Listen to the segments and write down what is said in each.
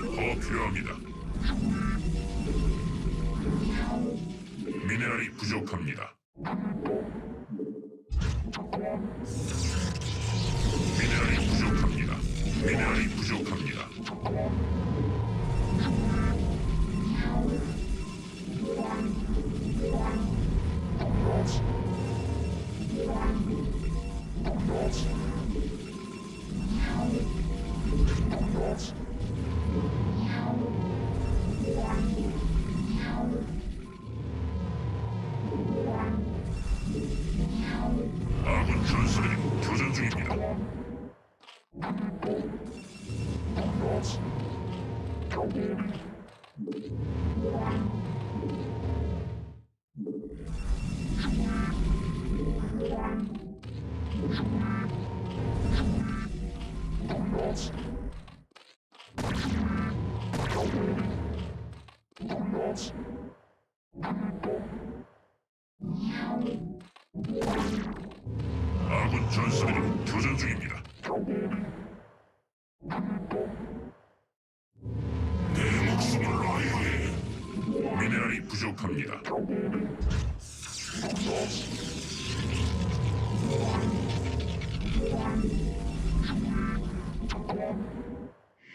더 필요합니다. 미네랄이 부족합니다. 미네랄이 부족합니다. 미네랄이 부족합니다. 아군 전사들이 교전 중입니다. 부족합니다.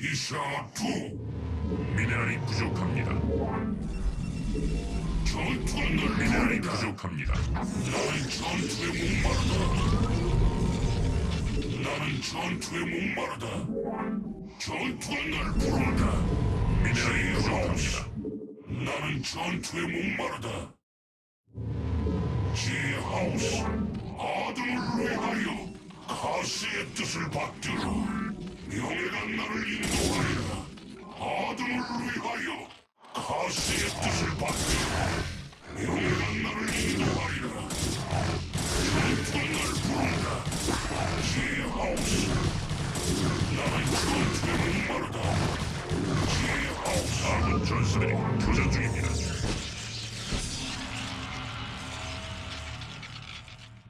이샤투 미네랄이 부족합니다. 전투가 널 미네랄이 부족합니다. 나는 전투에 목마르다. 나는 전투에 목마르다. 전투가 날 부른다. 미네랄이 부족합니다. 나는 전투에 목마르다. 제 하우스, 아들을 위하여 가스의 뜻을 받들어. 명예가 나를 인도하리라. 아들을 위하여 가스의 뜻을 받들어. 명예가 나를 인도하리라. 전투가 날 부른다. 제 하우스, 나는 전투에 목마르다. 제하우스, 아군 전사들이 교전 중입니다.